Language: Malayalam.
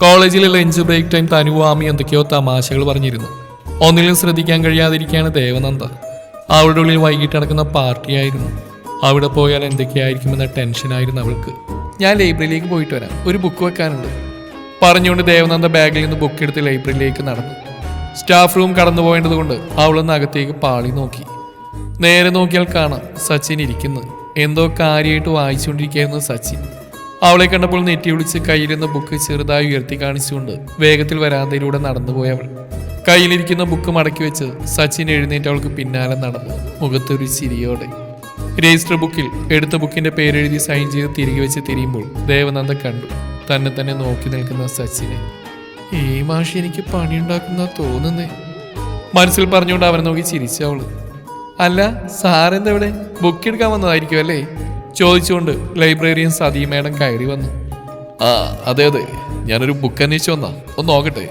കോളേജിലെ ലഞ്ച് ബ്രേക്ക് ടൈം തനുവാമി എന്തൊക്കെയോ തമാശകൾ പറഞ്ഞിരുന്നു. ഒന്നിലും ശ്രദ്ധിക്കാൻ കഴിയാതിരിക്കുകയാണ് ദേവനന്ദ. അവളുടെ ഉള്ളിൽ വൈകിട്ട് നടക്കുന്ന പാർട്ടിയായിരുന്നു അവിടെ പോയാൽ എന്തൊക്കെയായിരിക്കുമെന്ന ടെൻഷനായിരുന്നു അവൾക്ക്. ഞാൻ ലൈബ്രറിയിലേക്ക് പോയിട്ട് വരാം. ഒരു ബുക്ക് വെക്കാനുണ്ട്. പറഞ്ഞുകൊണ്ട് ദേവനന്ദ ബാഗിൽ നിന്ന് ബുക്ക് എടുത്ത് ലൈബ്രറിയിലേക്ക് നടന്നു. സ്റ്റാഫ് റൂം കടന്നു പോയേണ്ടതുകൊണ്ട് അവളൊന്ന് അകത്തേക്ക് പാളി നോക്കി. നേരെ നോക്കിയാൽ കാണാം സച്ചിൻ ഇരിക്കുന്നു. എന്തോ കാര്യമായിട്ട് വായിച്ചുകൊണ്ടിരിക്കുകയായിരുന്നു സച്ചിൻ. അവളെ കണ്ടപ്പോൾ നെറ്റി വിളിച്ച് കയ്യിലിരുന്ന ബുക്ക് ചെറുതായി ഉയർത്തി കാണിച്ചുകൊണ്ട് വേഗത്തിൽ വരാന്തയിലൂടെ നടന്നുപോയവൾ അവൾ. കയ്യിലിരിക്കുന്ന ബുക്ക് മടക്കി വെച്ച് സച്ചിൻ എഴുന്നേറ്റ് അവൾക്ക് പിന്നാലെ നടന്നു മുഖത്തൊരു ചിരിയോടെ. രജിസ്റ്റർ ബുക്കിൽ എടുത്ത ബുക്കിന്റെ പേരെഴുതി സൈൻ ചെയ്ത് തിരികെ വെച്ച് തിരിയുമ്പോൾ ദേവനന്ദ കണ്ടു തന്നെ തന്നെ നോക്കി നിൽക്കുന്ന സച്ചിനെ. ഈ മാഷി എനിക്ക് പണിയുണ്ടാക്കുന്ന തോന്നുന്നേ. മനസ്സിൽ പറഞ്ഞുകൊണ്ട് അവനെ നോക്കി ചിരിച്ചവൾ അല്ല സാറെന്താ ഇവിടെ? ബുക്ക് എടുക്കാൻ വന്നതായിരിക്കും അല്ലേ ചോദിച്ചുകൊണ്ട് ലൈബ്രറിയൻ സതീമേടം കയറി വന്നു. ആ അതെ അതെ. ഞാനൊരു ബുക്ക് അന്വേഷിച്ചു വന്നാ. ഒന്ന് നോക്കട്ടെ?